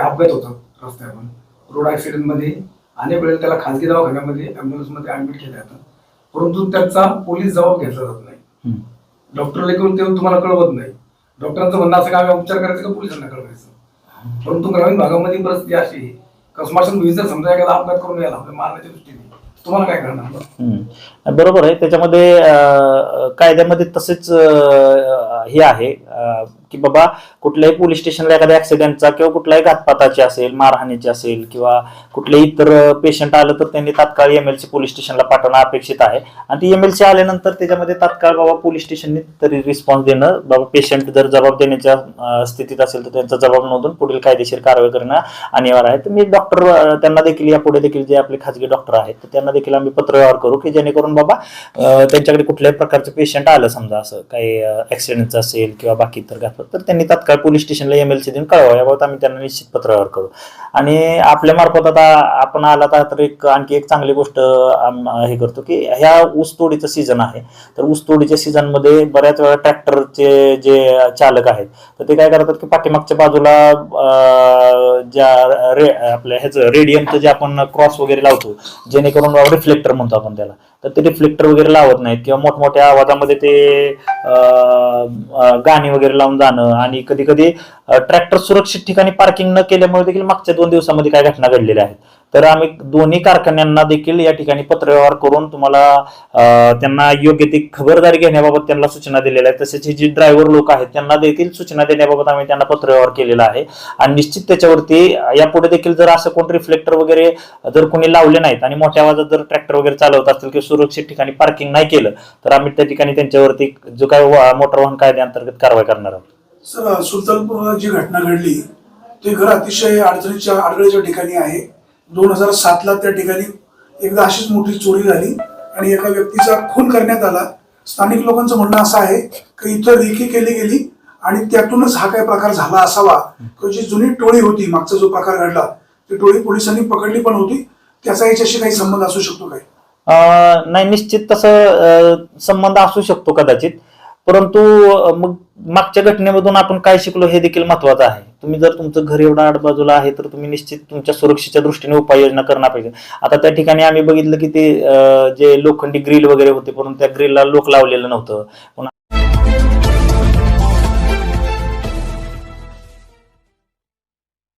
अपघात होतात रस्त्यावर रोड ॲक्सिडेंटमध्ये अनेक वेळेला त्याला खाजगी दवाखान्यामध्ये ॲम्ब्युलन्समध्ये ॲडमिट केलं जातं. परंतु त्याचा पोलीस जबाब घेतला जात नाही. डॉक्टरला घेऊन ते तुम्हाला कळवत नाही. डॉक्टरांचं म्हणणं असं का आम्ही उपचार करायचं का पोलिसांना कळवायचं? परंतु ग्रामीण भागामध्ये परिस्थिती अशी आहे. का स्मशानभूमी जर समजा एखादा अपघात करून यायला आपल्या मारण्याच्या दृष्टीने तुम्हाला काय करणार. बरोबर आहे त्याच्यामध्ये कायद्यामध्ये तसेच हे आहे की बाबा कुठल्याही पोलीस स्टेशनला एखाद्या ऍक्सिडेंटचा किंवा कुठल्याही घातपाताची असेल मारहाणीची असेल किंवा कुठल्याही इतर पेशंट आलं तर त्यांनी तात्काळ एमएलसी पोलीस स्टेशनला पाठवणं अपेक्षित आहे. आणि ती एमएलसी आल्यानंतर त्याच्यामध्ये तात्काळ बाबा पोलीस स्टेशनने तरी रिस्पॉन्स देणं बाबा पेशंट जर जबाब देण्याच्या स्थितीत असेल तर त्यांचा जबाब नोंदून पुढील कायदेशीर कारवाई करणं अनिवार्य आहे. तर मी डॉक्टर त्यांना देखील यापुढे देखील जे आपले खाजगी डॉक्टर आहेत त्यांना देखील आम्ही पत्रव्यवहार करू की जेणेकरून बाबा त्यांच्याकडे कुठल्याही प्रकारचं पेशंट आलं समजा असं काही ऍक्सिडेंटचं असेल किंवा बाकी इतर घातलं तर त्यांनी तात्काळ पोलीस स्टेशनला एमएलसी देऊन कळवा. याबाबत आम्ही त्यांना निश्चित पत्रावर करू. आणि आपल्या मार्फत आता आपण आला तर एक आणखी एक चांगली गोष्ट हे करतो की ह्या ऊसतोडीचं सीझन आहे. तर ऊसतोडीच्या सीझनमध्ये बऱ्याच वेळा ट्रॅक्टरचे जे चालक आहेत तर ते काय करतात की पाठीमागच्या बाजूला ज्या रे आपल्या ह्याचं रेडियमचं जे आपण क्रॉस वगैरे लावतो जेणेकरून रिफ्लेक्टर म्हणतो आपण त्याला. तर ते रिफ्लेक्टर वगैरे लावत नाहीत. किंवा मोठमोठ्या आवाजामध्ये ते गाणी वगैरे लावून जाणं आणि कधी कधी ट्रॅक्टर सुरक्षित ठिकाणी पार्किंग न केल्यामुळे देखील मागच्या दोन दिवसामध्ये काय घटना घडलेल्या आहेत. तर आम्ही दोन्ही कारखान्यांना देखील या ठिकाणी पत्रव्यवहार करून तुम्हाला त्यांना योग्य ती खबरदारी घेण्याबाबत त्यांना सूचना दिलेल्या आहेत. तसेच हे जे ड्रायव्हर लोक आहेत त्यांना देखील सूचना देण्याबाबत आम्ही त्यांना पत्रव्यवहार केलेला आहे. आणि निश्चित त्याच्यावरती यापुढे देखील जर असं कोण रिफ्लेक्टर वगैरे जर कोणी लावले नाहीत आणि मोठ्या आवाजात जर ट्रॅक्टर वगैरे चालवत असतील किंवा सुरक्षित ठिकाणी पार्किंग नाही केलं तर आम्ही त्या ठिकाणी त्यांच्यावरती जो काय मोटर वाहन कायद्याअंतर्गत कारवाई करणार आहोत. सर सुलतानपूरला जी घटना घडली ते घर अतिशय अडचणीच्या अडगळीच्या ठिकाणी आहे. दोन हजार सातला त्या ठिकाणी एकदा अशीच मोठी चोरी झाली आणि एका व्यक्तीचा खून करण्यात आला. स्थानिक लोकांचं म्हणणं असं आहे की इथं रेखी केली गेली आणि त्यातूनच हा काय प्रकार झाला असावा. किंवा जी जुनी टोळी होती मागचा जो प्रकार घडला ती टोळी पोलिसांनी पकडली पण होती. त्याचा याच्याशी काही संबंध असू शकतो काय? नाही निश्चित तसं संबंध असू शकतो कदाचित. परंतु मग मागच्या घटनेमधून आपण काय शिकलो हे देखील महत्वाचं आहे. तुम्ही जर तुमचं घर एवढं आडबाजूला आहे तर तुम्ही निश्चित तुमच्या सुरक्षेच्या दृष्टीने उपाययोजना करणं पाहिजे. आता त्या ठिकाणी आम्ही बघितलं की ते जे लोखंडी ग्रिल वगैरे होते परंतु त्या ग्रिलला लोक लावलेलं नव्हतं.